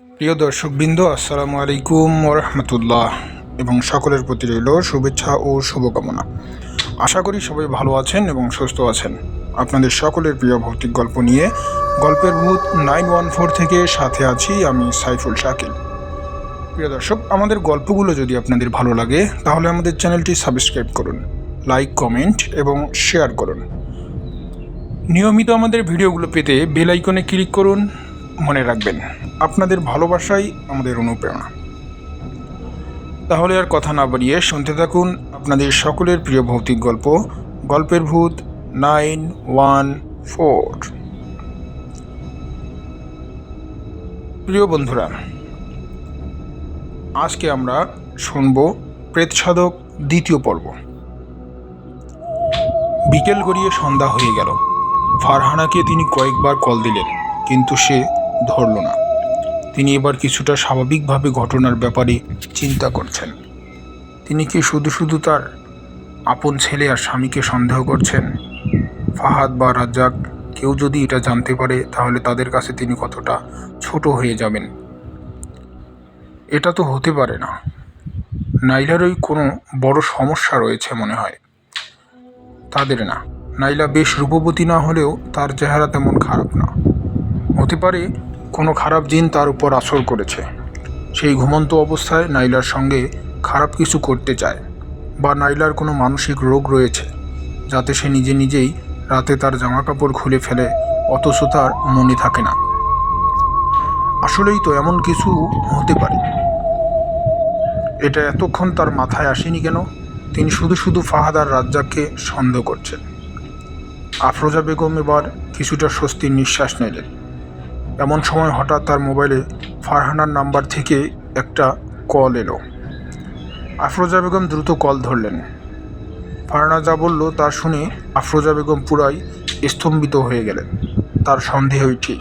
প্রিয় দর্শক দর্শকবৃন্দ, আসসালামু আলাইকুম রহমতুল্লাহ এবং সকলের প্রতি রইল শুভেচ্ছা ও শুভকামনা। আশা করি সবাই ভালো আছেন এবং সুস্থ আছেন। আপনাদের সকলের প্রিয় ভৌতিক গল্প নিয়ে গল্পের ভূত নাইন ওয়ান ফোর থেকে সাথে আছি আমি সাইফুল শাকিল। প্রিয় দর্শক, আমাদের গল্পগুলো যদি আপনাদের ভালো লাগে, তাহলে আমাদের চ্যানেলটি সাবস্ক্রাইব করুন, লাইক, কমেন্ট এবং শেয়ার করুন। নিয়মিত আমাদের ভিডিওগুলো পেতে বেল আইকনে ক্লিক করুন মনে রাখবেন, আপনাদের ভালোবাসাই আমাদের অনুপ্রেরণা। তাহলে আর কথা না বাড়িয়ে শুনতে থাকুন আপনাদের সকলের প্রিয় ভৌতিক গল্প, গল্পের ভূত নাইন ওয়ান ফোর। প্রিয় বন্ধুরা, আজকে আমরা শুনব প্রেতসাধক দ্বিতীয় পর্ব। বিকেল গড়িয়ে সন্ধ্যা হয়ে গেল। ফারহানাকে তিনি কয়েকবার কল দিলেন, কিন্তু সে ধরল না। তিনি এবার কিছুটা স্বাভাবিকভাবে ঘটনার ব্যাপারে চিন্তা করছেন। তিনি কি শুধু শুধু তার আপন ছেলে আর স্বামীকে সন্দেহ করছেন? ফাহাদ বা রাজ্জাক কেউ যদি এটা জানতে পারে, তাহলে তাদের কাছে তিনি কতটা ছোট হয়ে যাবেন? এটা তো হতে পারে না। নাইলারই কোনো বড় সমস্যা রয়েছে মনে হয়। তাদের না। নাইলা বেশ রূপবতী না হলেও তার চেহারা তেমন খারাপ না। হতে পারে কোনো খারাপ জিন তার উপর আসর করেছে। সেই ঘুমন্ত অবস্থায় নাইলার সঙ্গে খারাপ কিছু করতে চায় বা নাইলার কোনো মানসিক রোগ রয়েছে, যাতে সে নিজে নিজেই রাতে তার জামা কাপড় খুলে ফেলে, অথচ তার মনে থাকে না। আসলেই তো এমন কিছু হতে পারে। এটা এতক্ষণ তার মাথায় আসেনি কেন? তিনি শুধু শুধু ফাহাদ আর রাজ্জাককে সন্দেহ করছেন। আফরোজা বেগম এবার কিছুটা স্বস্তির নিঃশ্বাস নিলেন। এমন সময় হঠাৎ তার মোবাইলে ফারহানার নাম্বার থেকে একটা কল এলো। আফরোজা বেগম দ্রুত কল ধরলেন। ফারহানা যা বলল তা শুনে আফরোজা বেগম পুরাই স্তম্ভিত হয়ে গেলেন। তার সন্দেহই ঠিক।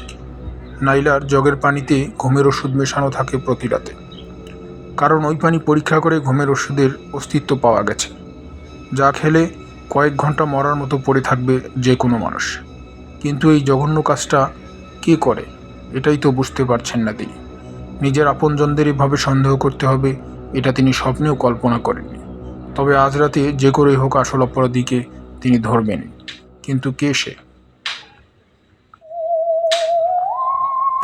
নাইলার জগের পানিতে ঘুমের ওষুধ মেশানো থাকে প্রতি রাতে। কারণ ওই পানি পরীক্ষা করে ঘুমের ওষুধের অস্তিত্ব পাওয়া গেছে। যা খেলে কয়েক ঘণ্টা মরার মতো পড়ে থাকবে যে কোনো মানুষ। কিন্তু এই জঘন্য কাজটা কে করে? এটাই তো বুঝতে পারছেন না তিনি। নিজের আপনজনদের এভাবে সন্দেহ করতে হবে, এটা তিনি স্বপ্নেও কল্পনা করেননি। তবে আজ রাতে যে করেই হোক আসল অপরাধীকে তিনি ধরবেন। কিন্তু কে সে?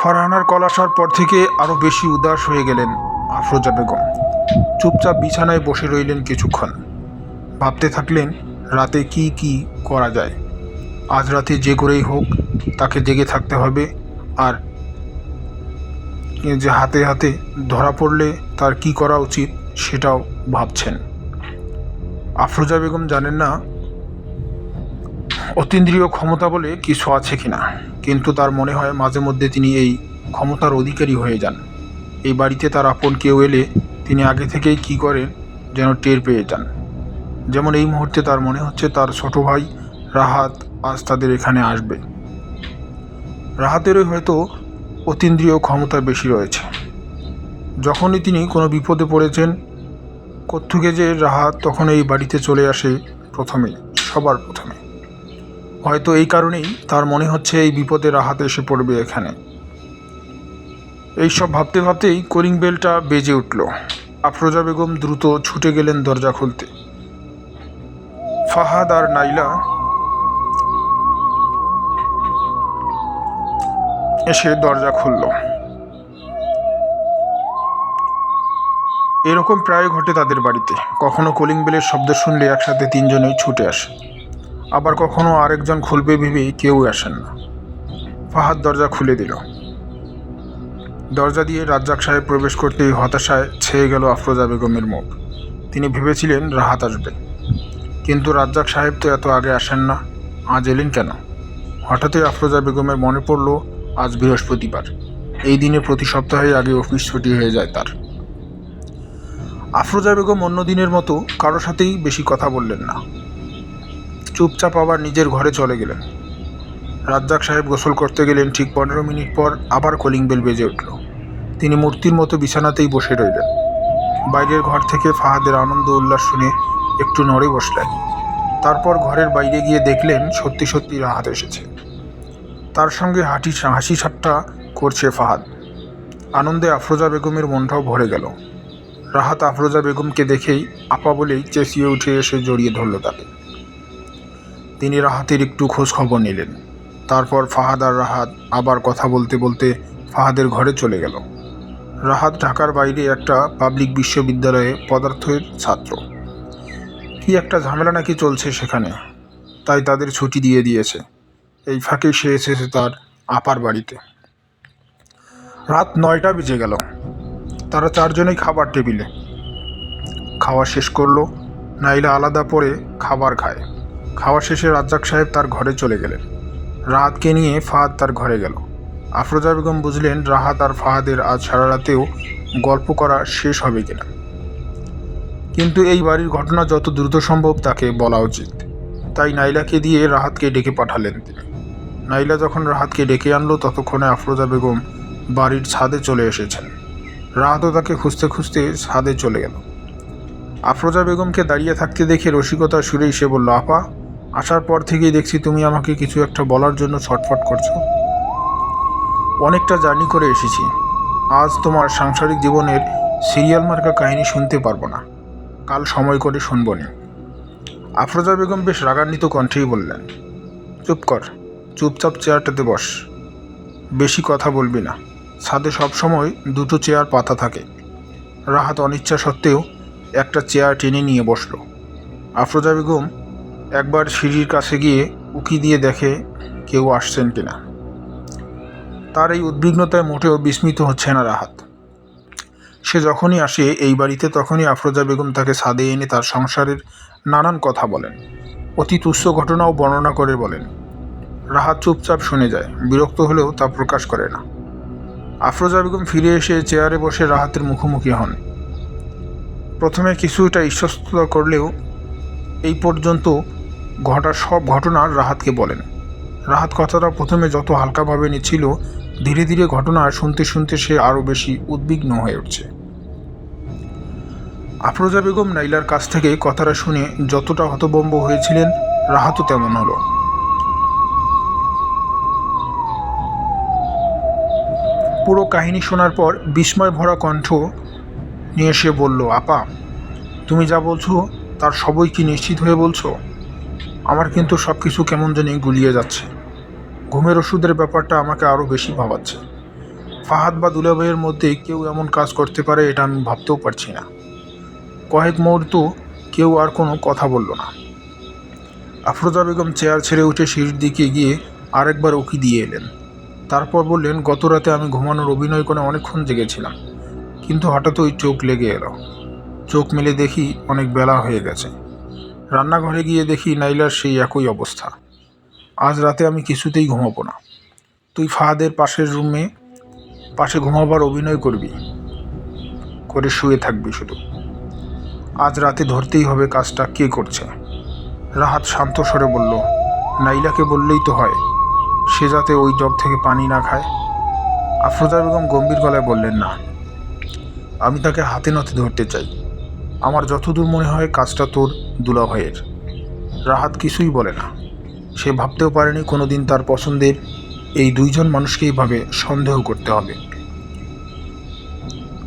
ফারহানার কল আসার পর থেকে আরও বেশি উদাস হয়ে গেলেন আফরোজা বেগম। চুপচাপ বিছানায় বসে রইলেন কিছুক্ষণ। ভাবতে থাকলেন, রাতে কি কি করা যায়? আজ রাতে যে করেই হোক, তাকে জেগে থাকতে হবে, আর যে হাতে হাতে ধরা পড়লে তার কি করা উচিত সেটাও ভাবছেন। আফরোজা বেগম জানেন না অতীন্দ্রিয় ক্ষমতা বলে কিছু আছে কিনা, কিন্তু তার মনে হয় মাঝে মধ্যে তিনি এই ক্ষমতার অধিকারী হয়ে যান। এই বাড়িতে তার আপন কেউ এলে তিনি আগে থেকেই কি করেন যেন টের পেয়ে যান। যেমন এই মুহূর্তে তার মনে হচ্ছে তার ছোট ভাই রাহাত আজ তাদের এখানে আসবে। রাহাতেরই হয়তো অতীন্দ্রিয় ক্ষমতা বেশি রয়েছে। যখনই তিনি কোনো বিপদে পড়েছেন, কোত্থেকে যে রাহাত তখন এই বাড়িতে চলে আসে প্রথমেই সবার প্রথমে। হয়তো এই কারণেই তার মনে হচ্ছে এই বিপদে রাহাত এসে পড়বে এখানে। এইসব ভাবতে ভাবতেই কলিং বেলটা বেজে উঠল। আফরোজা বেগম দ্রুত ছুটে গেলেন দরজা খুলতে। ফাহাদ আর নাইলা এসে দরজা খুলল। এরকম প্রায় ঘটে তাদের বাড়িতে। কখনো কলিং বেলের শব্দ শুনলে একসাথে তিনজনেই ছুটে আসে। আবার কখনো আরেকজন খুলবে ভেবেই কেউ আসেন না। ফাহাদ দরজা খুলে দিল। দরজা দিয়ে রাজ্জাক সাহেব প্রবেশ করতেই হতাশায় ছেয়ে গেল আফরোজা বেগমের মুখ। তিনি ভেবেছিলেন রাহাত আসবে। কিন্তু রাজ্জাক সাহেব তো এত আগে আসেন না। আজ এলেন কেন? হঠাৎই আফরোজা বেগমের মনে পড়ল আজ বৃহস্পতিবার। এই দিনে প্রতি সপ্তাহে আগে অফিস ছুটি হয়ে যায় তার। আফরোজা বেগম অন্য দিনের মতো কারও সাথেই বেশি কথা বললেন না। চুপচাপ আবার নিজের ঘরে চলে গেলেন। রাজ্জাক সাহেব গোসল করতে গেলেন ঠিক পনেরো মিনিট পর আবার কলিং বেল বেজে উঠল। তিনি মূর্তির মতো বিছানাতেই বসে রইলেন। বাইরের ঘর থেকে ফাহাদের আনন্দ উল্লাস শুনে একটু নড়ে বসলেন। তারপর ঘরের বাইরে গিয়ে দেখলেন সত্যি সত্যি রাহাত এসেছে। তার সঙ্গে হাঁটি হাসি ঠাট্টা করছে ফাহাদ। আনন্দে আফরোজা বেগমের মনটাও ভরে গেল। রাহাত আফরোজা বেগমকে দেখেই আপা বলেই চেঁচিয়ে উঠে এসে জড়িয়ে ধরল তাকে। তিনি রাহাতের একটু খোঁজ খবর নিলেন। তারপর ফাহাদ আর রাহাত আবার কথা বলতে বলতে ফাহাদের ঘরে চলে গেল। রাহাত ঢাকার বাইরে একটা পাবলিক বিশ্ববিদ্যালয়ে পদার্থের ছাত্র। কি একটা ঝামেলা নাকি চলছে সেখানে, তাই তাদের ছুটি দিয়ে দিয়েছে। এই ফাঁকে সে এসেছে তার আপার বাড়িতে। রাত নয়টা বেজে গেল। তারা চারজনেই খাবার টেবিলে। খাওয়া শেষ করল, নাইলা আলাদা পরে খাবার খায়। খাওয়া শেষে রাজ্জাক সাহেব তার ঘরে চলে গেলেন। রাহাতকে নিয়ে ফাহাদ তার ঘরে গেল। আফরোজা বেগম বুঝলেন রাহাত আর ফাহাদের আজ সারা রাতেও গল্প করা শেষ হবে কিনা। কিন্তু এই বাড়ির ঘটনা যত দ্রুত সম্ভব তাকে বলা উচিত। তাই নাইলাকে দিয়ে রাহাতকে ডেকে পাঠালেন তিনি। নাইলা যখন রাহাতকে ডেকে আনলো, ততক্ষণে আফরোজা বেগম বাড়ির ছাদে চলে এসেছেন। রাহাতও তাকে খুঁজতে খুঁজতে ছাদে চলে গেল। আফরোজা বেগমকে দাঁড়িয়ে থাকতে দেখে রসিকতার সুরেই সে বলল, আপা, আসার পর থেকেই দেখছি তুমি আমাকে কিছু একটা বলার জন্য ছটফট করছ। অনেকটা জার্নি করে এসেছি। আজ তোমার সাংসারিক জীবনের সিরিয়াল মার্কা কাহিনী শুনতে পারব না। কাল সময় করে শুনবনি আফরোজা বেগম বেশ রাগান্বিত কণ্ঠেই বললেন, চুপ কর চুপচাপ চেয়ারটাতে বস। বেশি কথা বলবি না। ছাদে সবসময় দুটো চেয়ার পাতা থাকে। রাহাত অনিচ্ছা সত্ত্বেও একটা চেয়ার টেনে নিয়ে বসল। আফরোজা বেগম একবার সিঁড়ির কাছে গিয়ে উকি দিয়ে দেখে কেউ আসছেন কিনা তার এই উদ্বিগ্নতায় মোটেও বিস্মিত হচ্ছে না রাহাত। সে যখনই আসে এই বাড়িতে তখনই আফরোজা বেগম তাকে ছাদে এনে তার সংসারের নানান কথা বলেন। অতি তুচ্ছ ঘটনাও বর্ণনা করে বলেন। রাহাত চুপচাপ শুনে যায়। বিরক্ত হলেও তা প্রকাশ করে না। আফরোজা বেগম ফিরে এসে চেয়ারে বসে রাহাতের মুখোমুখি হন। প্রথমে কিছুটা ইস্যস্ততা করলেও এই পর্যন্ত ঘটা সব ঘটনা রাহাতকে বলেন। রাহাত কথাটা প্রথমে যত হালকাভাবে নিচ্ছিল, ধীরে ধীরে ঘটনা শুনতে শুনতে সে আরও বেশি উদ্বিগ্ন হয়ে উঠছে। আফরোজা বেগম নাইলার কাছ থেকে কথাটা শুনে যতটা হতবম্ব হয়েছিলেন, রাহাতও তেমন হলো। পুরো কাহিনী শোনার পর বিস্ময় ভরা কণ্ঠ নিয়ে এসে বলল, আপা, তুমি যা বলছো, তার সবই কি নিশ্চিত হয়ে বলছো? আমার কিন্তু সব কিছু কেমন জানি গুলিয়ে যাচ্ছে। ঘুমের ওষুধের ব্যাপারটা আমাকে আরও বেশি ভাবাচ্ছে। ফাহাদ বা দুলাভাইয়ের মধ্যে কেউ এমন কাজ করতে পারে, এটা আমি ভাবতেও পারছি না। কয়েক মুহূর্ত কেউ আর কোনো কথা বলল না। আফরোজা বেগম চেয়ার ছেড়ে উঠে সিঁড়ির দিকে গিয়ে আরেকবার উকি দিয়ে এলেন। তারপর বললেন, গত রাতে আমি ঘুমানোর অভিনয় করে অনেকক্ষণ জেগেছিলাম, কিন্তু হঠাৎ ওই চোখ লেগে এলো। চোখ মেলে দেখি অনেক বেলা হয়ে গেছে। রান্নাঘরে গিয়ে দেখি নাইলার সেই একই অবস্থা। আজ রাতে আমি কিছুতেই ঘুমাবো না। তুই ফাহাদের পাশের রুমে পাশে ঘুমাবার অভিনয় করবি, করে শুয়ে থাকবি শুধু। আজ রাতে ধরতেই হবে কাজটা কে করছে? রাহাত শান্ত স্বরে বলল, নাইলাকে বললেই তো হয়। সে যাতে ওই জগ থেকে পানি না খায়। আফরোজা বেগম গম্ভীর গলায় বললেন, না, আমি তাকে হাতে নাতে ধরতে চাই। আমার যতদূর মনে হয় কাজটা তোর দুলাভাইয়ের। রাহাত কিছুই বলে না। সে ভাবতেও পারেনি কোনো দিন তার পছন্দের এই দুইজন মানুষকে ভাবে সন্দেহ করতে হবে।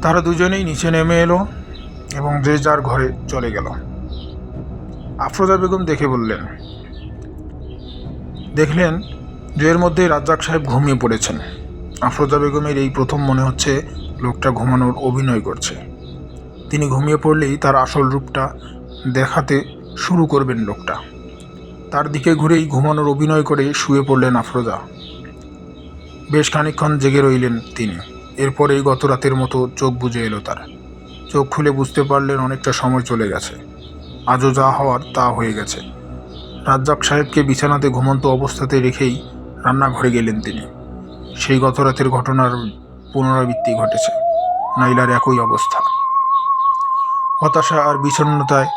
তারা দুজনেই নিচে নেমে এলো এবং যে যার ঘরে চলে গেল। আফরোজা বেগম দেখে বললেন, দেখলেন এর মধ্যে রাজ্জাক সাহেব ঘুমিয়ে পড়েছেন। আফরোজা বেগমের এই প্রথম মনে হচ্ছে লোকটা ঘুমানোর অভিনয় করছে। তিনি ঘুমিয়ে পড়লেই তার আসল রূপটা দেখাতে শুরু করবেন লোকটা। তার দিকে ঘুরেই ঘুমানোর অভিনয় করে শুয়ে পড়লেন আফরোজা। বেশ খানিকক্ষণ জেগে রইলেন তিনি। এরপরেই গত রাতের মতো চোখ বুজে এলো তার। চোখ খুলে বুঝতে পারলেন অনেকটা সময় চলে গেছে। আজও যা হওয়ার তা হয়ে গেছে। রাজ্জাক সাহেবকে বিছানাতে ঘুমন্ত অবস্থাতে রেখেই রান্নাঘরে গেলেন তিনি। সেই গত রাতের ঘটনার পুনরাবৃত্তি ঘটেছে, নাইলার একই অবস্থা। হতাশা আর বিষণ্ণতায়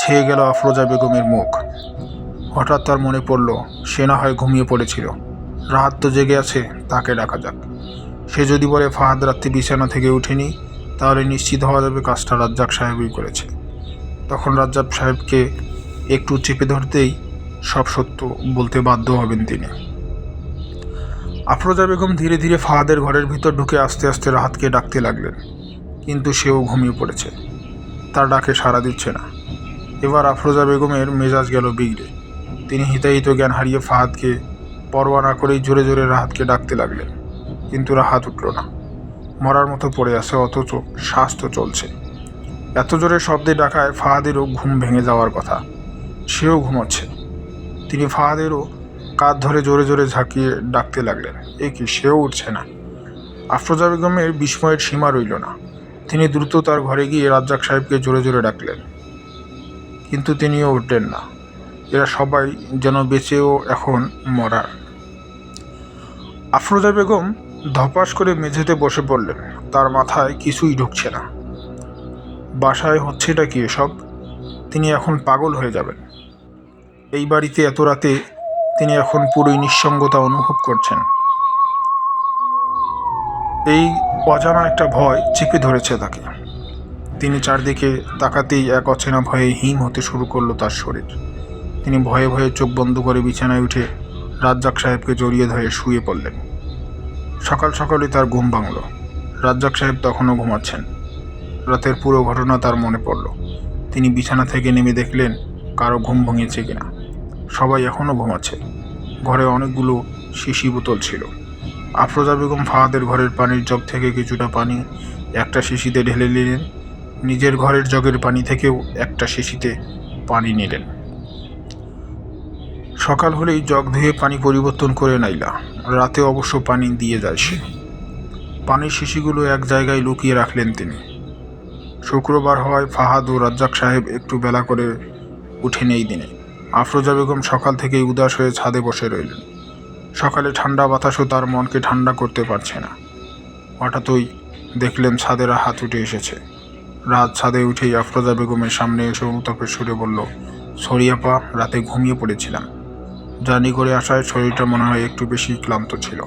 ছেয়ে গেল আফরোজা বেগমের মুখ। হঠাৎ তার মনে পড়ল, সে না হয় ঘুমিয়ে পড়েছিল। রাহাত তো জেগে আছে, তাকে ডাকা যাক। সে যদি বলে, ফাহাদ রাত্রি বিছানা থেকে উঠেনি তাহলে নিশ্চিত হওয়া যাবে কাজটা রাজ্জাক সাহেবই করেছে। তখন রাজ্জাক সাহেবকে একটু চেপে ধরতেই সব সত্য বলতে বাধ্য হবেন তিনি। আফরোজা বেগম ধীরে ধীরে ফাহাদের ঘরের ভিতর ঢুকে আস্তে আস্তে রাহাতকে ডাকতে লাগলেন। কিন্তু সেও ঘুমিয়ে পড়েছে। তার ডাকে সাড়া দিচ্ছে না। এবার আফরোজা বেগমের মেজাজ গেল বিগড়ে। তিনি হিতাহিত জ্ঞান হারিয়ে ফাহাদকে পরোয়া না করেই জোরে জোরে রাহাতকে ডাকতে লাগলেন। কিন্তু রাহাত উঠল না। মরার মতো পড়ে আছে, অথচ শ্বাস তো চলছে। এত জোরে শব্দে ডাকায় ফাহাদেরও ঘুম ভেঙে যাওয়ার কথা। সেও ঘুমাচ্ছে। তিনি ফাহাদেরও কাঁধ ধরে জোরে জোরে ঝাঁকিয়ে ডাকতে লাগলেন। এ কি, সেও উঠছে না। আফরোজা বেগমের বিস্ময়ের সীমা রইল না। তিনি দ্রুত তার ঘরে গিয়ে রাজ্জাক সাহেবকে জোরে জোরে ডাকলেন। কিন্তু তিনিও উঠলেন না। এরা সবাই যেন বেঁচেও এখন মরার। আফরোজা বেগম ধপাস করে মেঝেতে বসে পড়লেন। তার মাথায় কিছুই ঢুকছে না। বাসায় হচ্ছেটা কি এসব? তিনি এখন পাগল হয়ে যাবেন। এই বাড়িতে এত রাতে তিনি এখন পুরোই নিঃসঙ্গতা অনুভব করছেন। এই অজানা একটা ভয় চেপে ধরেছে তাকে। তিনি চারদিকে তাকাতেই এক অচেনা ভয়ে হিম হতে শুরু করল তার শরীর। তিনি ভয়ে ভয়ে চোখ বন্ধ করে বিছানায় উঠে রাজ্জাক সাহেবকে জড়িয়ে ধরে শুয়ে পড়লেন। সকাল সকালই তার ঘুম ভাঙল। রাজ্জাক সাহেব তখনও ঘুমাচ্ছেন। রাতের পুরো ঘটনা তার মনে পড়ল। তিনি বিছানা থেকে নেমে দেখলেন, কারও ঘুম ভেঙেছে কিনা। সবাই এখনও ঘুমাচ্ছে। ঘরে অনেকগুলো শিশি বোতল ছিল। আফরোজা বেগম ফাহাদের ঘরের পানির জগ থেকে কিছুটা পানি একটা শিশিতে ঢেলে নিলেন। নিজের ঘরের জগের পানি থেকেও একটা শিশিতে পানি নিলেন। সকাল হলেই জগ ধুয়ে পানি পরিবর্তন করে নাইলা। রাতে অবশ্য পানি দিয়ে যায় সে। পানির শিশিগুলো এক জায়গায় লুকিয়ে রাখলেন তিনি। শুক্রবার হওয়ায় ফাহাদ ও রাজ্জাক সাহেব একটু বেলা করে উঠে নেই দিনে। আফরোজা বেগম সকাল থেকেই উদাস হয়ে ছাদে বসে রইলেন সকালে ঠান্ডা বাতাসও তার মনকে ঠান্ডা করতে পারছে না। হঠাৎই দেখলেন ছাদের হাত উঠে এসেছে। রাত ছাদে উঠেই আফরোজা বেগমের সামনে এসে অনুতাপের সুরে বলল, সরিয়াপা, রাতে ঘুমিয়ে পড়েছিলাম। জার্নি করে আসায় শরীরটা মনে হয় একটু বেশি ক্লান্ত ছিল।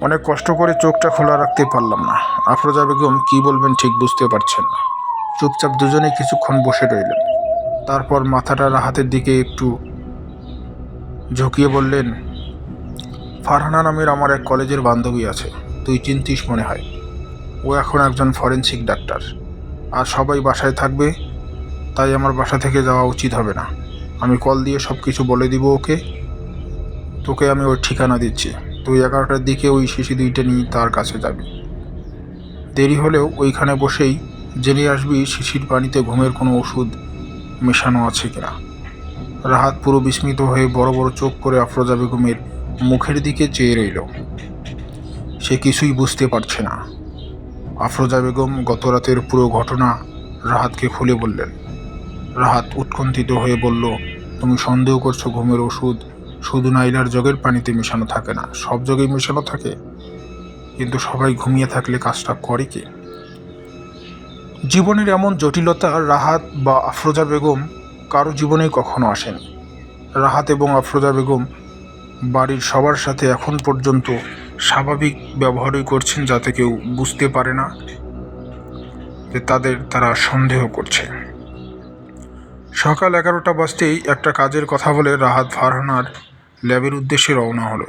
অনেক কষ্ট করে চোখটা খোলা রাখতে পারলাম না। আফরোজা বেগম কী বলবেন ঠিক বুঝতে পারছেন না। চুপচাপ দুজনে কিছুক্ষণ বসে রইলেন। তারপর মাথাটা রাহাতের দিকে একটু ঝুঁকিয়ে বললেন, ফারহানা নামের আমার এক কলেজের বান্ধবী আছে, তুই চিন্তিস মনে হয়। ও এখন একজন ফরেন্সিক ডাক্তার। আর সবাই বাসায় থাকবে, তাই আমার বাসা থেকে যাওয়া উচিত হবে না। আমি কল দিয়ে সব কিছু বলে দিব ওকে। তোকে আমি ওর ঠিকানা দিচ্ছি। তুই এগারোটার দিকে ওই শিশু দুইটা নিয়ে তার কাছে যাবি। দেরি হলেও ওইখানে বসেই জেনে আসবি শিশির পানিতে ঘুমের কোনো ওষুধ মেশানো আছে কিনা। রাহাত পুরো বিস্মিত হয়ে বড় বড় চোখ করে আফরোজা বেগমের মুখের দিকে চেয়ে রইল। সে কিছুই বুঝতে পারছে না। আফরোজা বেগম গত রাতের পুরো ঘটনা রাহাতকে খুলে বললেন। রাহাত উৎকণ্ঠিত হয়ে বলল, তুমি সন্দেহ করছ ঘুমের ওষুধ। শুধু নাইলার জগের পানিতে মেশানো থাকে না, সব জগেই মেশানো থাকে। কিন্তু সবাই ঘুমিয়ে থাকলে কাজটা করে কে? জীবনের এমন জটিলতা রাহাত বা আফরোজা বেগম কারও জীবনেই কখনো আসেনি। রাহাত এবং আফরোজা বেগম বাড়ির সবার সাথে এখন পর্যন্ত স্বাভাবিক ব্যবহারই করছেন যাতে কেউ বুঝতে পারে না যে তাদের তারা সন্দেহ করছে। সকাল এগারোটা বাজতেই একটা কাজের কথা বলে রাহাত ফারহানার ল্যাবের উদ্দেশ্যে রওনা হলো।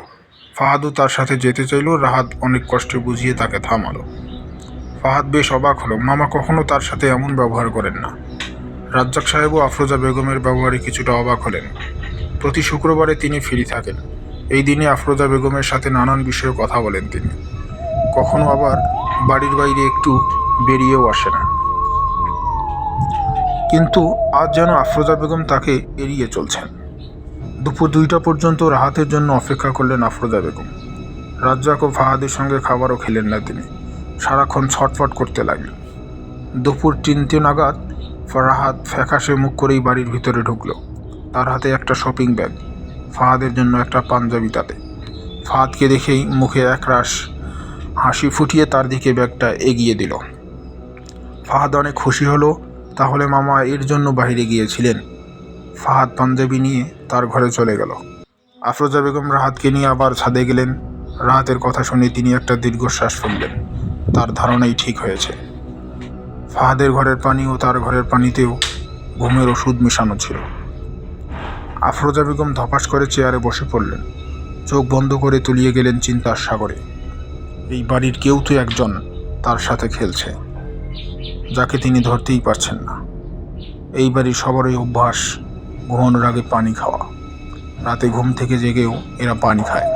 ফাহাদও তার সাথে যেতে চাইল, রাহাত অনেক কষ্টে বুঝিয়ে তাকে থামালো। ফাহাদ বেশ অবাক হলো। মামা কখনো তার সাথে এমন ব্যবহার করেন না। রাজ্জাক সাহেবও আফরোজা বেগমের ব্যবহারে কিছুটা অবাক হলেন। প্রতি শুক্রবারে তিনি ফ্রি থাকেন। এই দিনে আফরোজা বেগমের সাথে নানান বিষয়ে কথা বলেন তিনি। কখনো আবার বাড়ির বাইরে একটু বেরিয়েও আসে না। কিন্তু আজ যেন আফরোজা বেগম তাকে এড়িয়ে চলছেন। দুপুর দুইটা পর্যন্ত রাহাতের জন্য অপেক্ষা করলেন আফরোজা বেগম। রাজ্জাক ও ফাহাদের সঙ্গে খাবারও খেলেন না তিনি। সারাক্ষণ ছটফট করতে লাগল। দুপুর তিনটে নাগাদ রাহাত ফ্যাকাশে মুখ করেই বাড়ির ভিতরে ঢুকলো। তার হাতে একটা শপিং ব্যাগ ফাহাদের জন্য একটা পাঞ্জাবি তাতে। ফাহাদকে দেখেই মুখে একরাশ হাসি ফুটিয়ে তার দিকে ব্যাগটা এগিয়ে দিল। ফাহাদ অনেক খুশি হলো, তাহলে মামা এর জন্য বাইরে গিয়েছিলেন। ফাহাদ পাঞ্জাবি নিয়ে তার ঘরে চলে গেল। আফরোজা বেগম রাহাতকে নিয়ে আবার ছাদে গেলেন। রাহাতের কথা শুনে তিনি একটা দীর্ঘশ্বাস ফেললেন। তার ধারণাই ঠিক হয়েছে। ফাহাদের ঘরের পানি ও তার ঘরের পানিতেও ঘুমের ওষুধ মেশানো ছিল। আফরোজা বেগম ধপাস করে চেয়ারে বসে পড়লেন। চোখ বন্ধ করে তলিয়ে গেলেন চিন্তার সাগরে। এই বাড়ির কেউ তো একজন তার সাথে খেলছে, যাকে তিনি ধরতেই পারছেন না। এই বাড়ির সবারই অভ্যাস, ঘুমানোর আগে পানি খাওয়া। রাতে ঘুম থেকে জেগেও এরা পানি খায়।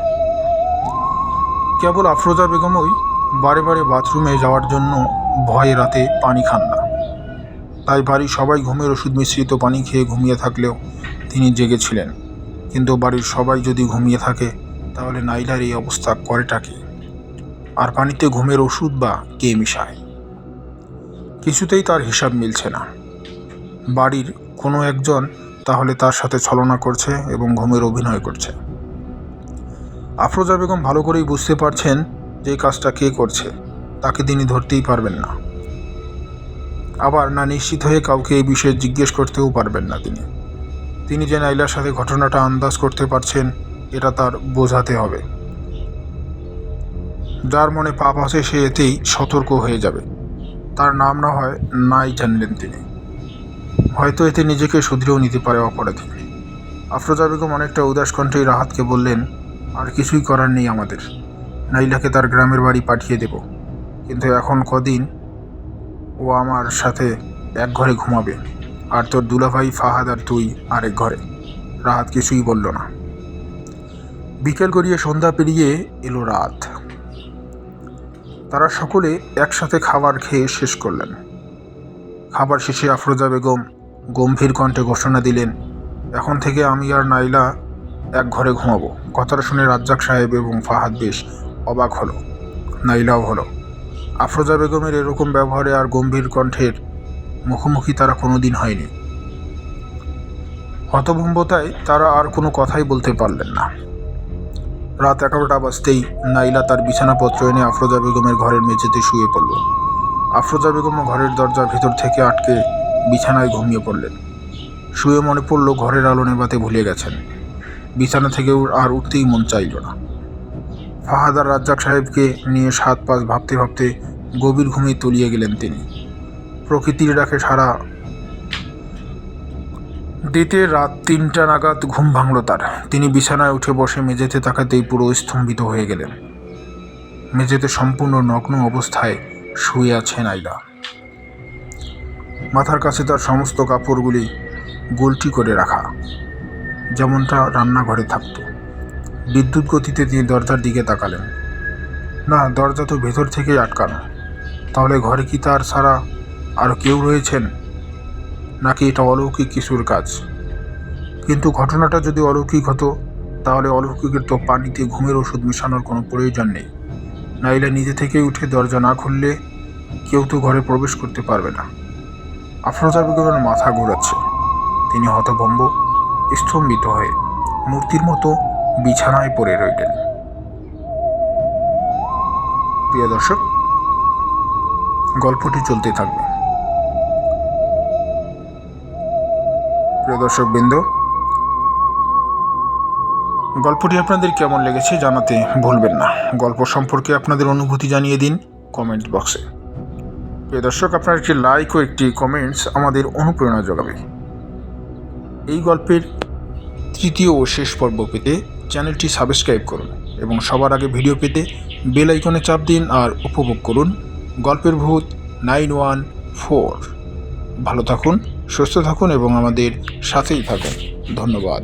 কেবল আফরোজা বেগমই বারে বারে বাথরুমে যাওয়ার জন্য ভয়ে রাতে পানি খান না। তাই বাড়ির সবাই ঘুমের ওষুধ মিশ্রিত পানি খেয়ে ঘুমিয়ে থাকলেও তিনি জেগেছিলেন। কিন্তু বাড়ির সবাই যদি ঘুমিয়ে থাকে, তাহলে নাইলার এই অবস্থা করেটা কি? আর পানিতে ঘুমের ওষুধ বা কে মিশায়? কিছুতেই তার হিসাব মিলছে না। বাড়ির কোনো একজন তাহলে তার সাথে ছলনা করছে এবং ঘুমের অভিনয় করছে। আফরোজা বেগম ভালো করেই বুঝতে পারছেন যে কাজটা কে করছে, তাকে তিনি ধরতেই পারবেন না। আবার না নিশ্চিত হয়ে কাউকে এই বিষয়ে জিজ্ঞেস করতেও পারবেন না তিনি। তিনি যে নাইলার সাথে ঘটনাটা আন্দাজ করতে পারছেন, এটা তার বোঝাতে হবে। যার মনে পাপ আছে, সে এতেই সতর্ক হয়ে যাবে। তার নাম না হয় নাই জানলেন তিনি। হয়তো এতে নিজেকে শুধরেও নিতে পারে অপরাধী। আফরোজা বেগম অনেকটা উদাস কণ্ঠেই রাহাতকে বললেন, আর কিছুই করার নেই আমাদের। নাইলাকে তার গ্রামের বাড়ি পাঠিয়ে দেব। কিন্তু এখন কদিন ও আমার সাথে এক ঘরে ঘুমাবে। আর তোর দুলাভাই, ফাহাদ আর তুই আরেক ঘরে। রাহাত কিছুই বলল না। বিকেল গড়িয়ে সন্ধ্যা পেরিয়ে এলো রাত। তারা সকলে একসাথে খাবার খেয়ে শেষ করলেন। খাবার শেষে আফরোজা বেগম গম্ভীর কণ্ঠে ঘোষণা দিলেন, এখন থেকে আমি আর নাইলা এক ঘরে ঘুমাবো। কথাটা শুনে রাজ্জাক সাহেব এবং ফাহাদ বেশ অবাক হলো, নাইলাও হলো। আফরোজা বেগমের এরকম ব্যবহারে আর গম্ভীর কণ্ঠের মুখোমুখি তারা কোনোদিন হয়নি। হতভম্বতায় তারা আর কোনো কথাই বলতে পারলেন না। রাত এগারোটা বাজতেই নাইলা তার বিছানাপত্র এনে আফরোজা বেগমের ঘরের মেঝেতে শুয়ে পড়ল। আফরোজা বেগম ঘরের দরজা ভেতর থেকে আটকে বিছানায় ঘুমিয়ে পড়লেন। শুয়ে মনে পড়ল ঘরের আলো নেবাতে ভুলে গেছেন। বিছানা থেকে আর উঠতেই মন চাইল না। ফাহাদ আর রাজ্জাক সাহেবকে নিয়ে সাত পাঁচ ভাবতে ভাবতে গভীর ঘুমে তলিয়ে গেলেন তিনি। প্রকৃতির ডাকে সারা দিতে রাত তিনটা নাগাদ ঘুম ভাঙল তার। তিনি বিছানায় উঠে বসে মেঝেতে তাকাতেই পুরো স্তম্ভিত হয়ে গেলেন। মেঝেতে সম্পূর্ণ নগ্ন অবস্থায় শুয়ে আছে নাইলা। মাথার কাছে তার সমস্ত কাপড়গুলি গোলটি করে রাখা, যেমনটা রান্নাঘরে থাকতো। বিদ্যুৎ গতিতে তিনি দরজার দিকে তাকালেন। না, দরজা তো ভেতর থেকেই আটকানো। তাহলে ঘরে কি তার ছাড়া আর কেউ রয়েছেন? নাকি এটা অলৌকিক কিছুর কাজ? কিন্তু ঘটনাটা যদি অলৌকিক হতো, তাহলে অলৌকিকের তো পানিতে ঘুমের ওষুধ মেশানোর কোনো প্রয়োজন নেই। নাইলা নিজে থেকেই উঠে দরজা না খুললে কেউ তো ঘরে প্রবেশ করতে পারবে না। আফরোজা বেগমের মাথা ঘোরাচ্ছে। তিনি হতভম্ব, স্তম্ভিত হয়ে মূর্তির মতো বিছানায় পড়ে রইলেন। প্রিয় দর্শক, গল্পটি চলতে থাকবে। প্রিয় দর্শক বৃন্দ গল্পটি আপনাদের কেমন লেগেছে জানাতে ভুলবেন না। গল্প সম্পর্কে আপনাদের অনুভূতি জানিয়ে দিন কমেন্ট বক্সে। প্রিয় দর্শক, আপনার একটি লাইক ও একটি কমেন্টস আমাদের অনুপ্রেরণা যোগাবে। এই গল্পের তৃতীয় ও শেষ পর্ব পেতে চ্যানেলটি সাবস্ক্রাইব করুন এবং সবার আগে ভিডিও পেতে বেল আইকনে চাপ দিন আর উপভোগ করুন গল্পের ভূত নাইন ওয়ান ফোর। ভালো থাকুন, সুস্থ থাকুন এবং আমাদের সাথেই থাকুন। ধন্যবাদ।